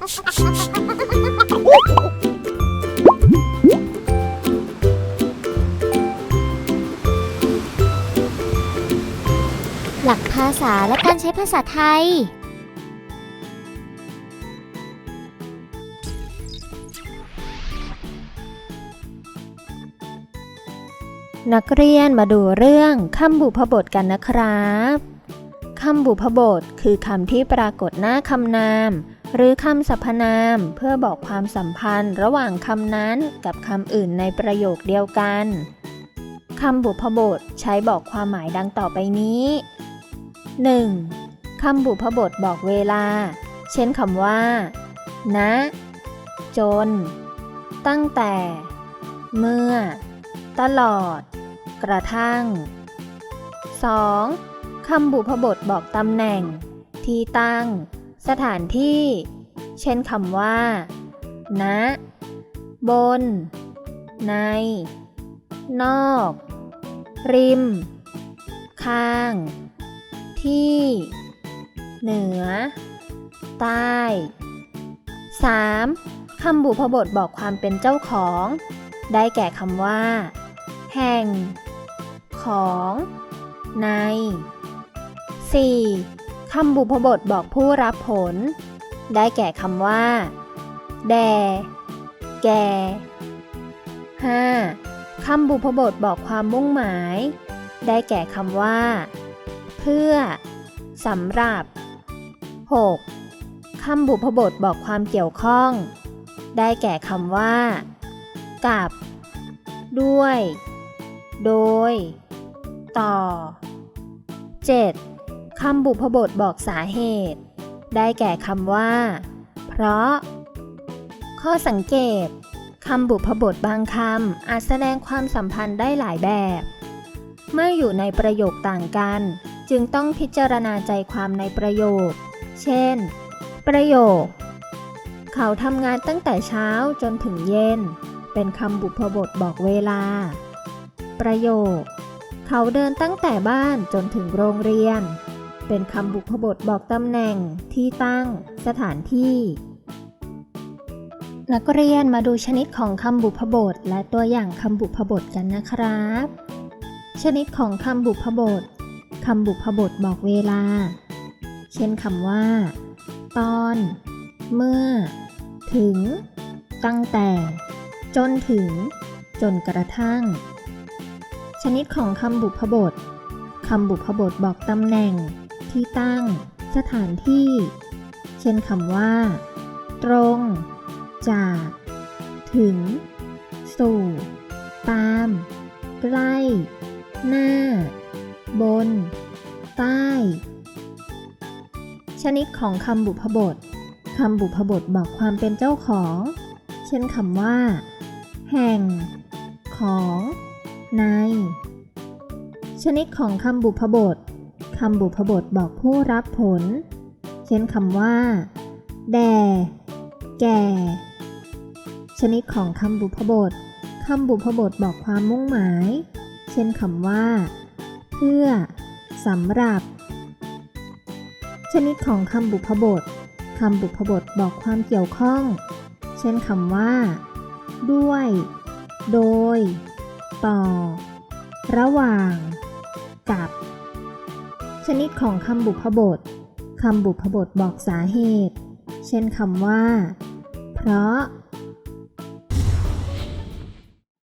หลักภาษาและการใช้ภาษาไทย นักเรียนมาดูเรื่องคำบุพบทกันนะครับ คำบุพบทคือคำที่ปรากฏหน้าคำนาม หรือคำสรรพนามเพื่อบอกความสัมพันธ์ระหว่างคำนั้นกับคำอื่นในประโยคเดียวกันคำบุพบทใช้บอกความหมายดังต่อไปนี้ 1. คำบุพบทบอกเวลา เช่นคำว่าณจน ตั้งแต่ เมื่อ ตลอด กระทั่ง 2. คำบุพบทบอกตำแหน่ง ที่ตั้ง สถานที่ เช่นคำว่าณบน ใน นอก ริม ข้าง ที่ เหนือ ใต้ 3. คำบุพบทบอกความเป็นเจ้าของ ได้แก่คำว่า แห่ง ของ ใน 4. คำบุพบทบอกผู้รับผล ได้แก่คำว่า แด่แก่ 5. คำบุพบทบอกความมุ่งหมาย ได้แก่คำว่า เพื่อ สำหรับ 6. คำบุพบทบอกความเกี่ยวข้อง ได้แก่คำว่า กับ ด้วย โดย ต่อ 7. คำบุพบทบอกสาเหตุ ได้แก่คำว่า เพราะ ข้อสังเกตคำบุพบทบางคำอาจแสดงความสัมพันธ์ได้หลายแบบ เมื่ออยู่ในประโยคต่างกัน จึงต้องพิจารณาใจความในประโยค เช่น ประโยค เขาทำงานตั้งแต่เช้าจนถึงเย็น เป็นคำบุพบทบอกเวลา ประโยค เขาเดินตั้งแต่บ้านจนถึงโรงเรียน เป็นคำบุพบทบอกตำแหน่ง ที่ตั้ง สถานที่ นักเรียนมาดูชนิดของคำบุพบท และตัวอย่างคำบุพบทกันนะครับ ชนิดของคำบุพบทคำบุพบทบอกเวลา เช่นคำว่า ตอน เมื่อ ถึง ตั้งแต่ จนถึง จนกระทั่ง ชนิดของคำบุพบทคำบุพบทบอกตำแหน่ง ที่ตั้ง สถานที่ เช่นคำว่า ตรง จาก ถึง สู่ ตาม ใกล้ หน้า บน ใต้ ชนิดของคำบุพบทคำบุพบทบอกความเป็นเจ้าของ เช่นคำว่า แห่ง ของ ใน ชนิดของคำบุพบท คำบุพบทบอกผู้รับผล เช่นคำว่า แด่ แก่ ชนิดของคำบุพบทคำบุพบทบอกความมุ่งหมาย เช่นคำว่า เพื่อสำหรับ ชนิดของคำบุพบทคำบุพบทบอกความเกี่ยวข้อง เช่นคำว่า ด้วย โดย ต่อ ระหว่าง กับ ชนิดของคำบุพบทคำบุพบทบอกสาเหตุ เช่นคำว่า เพราะ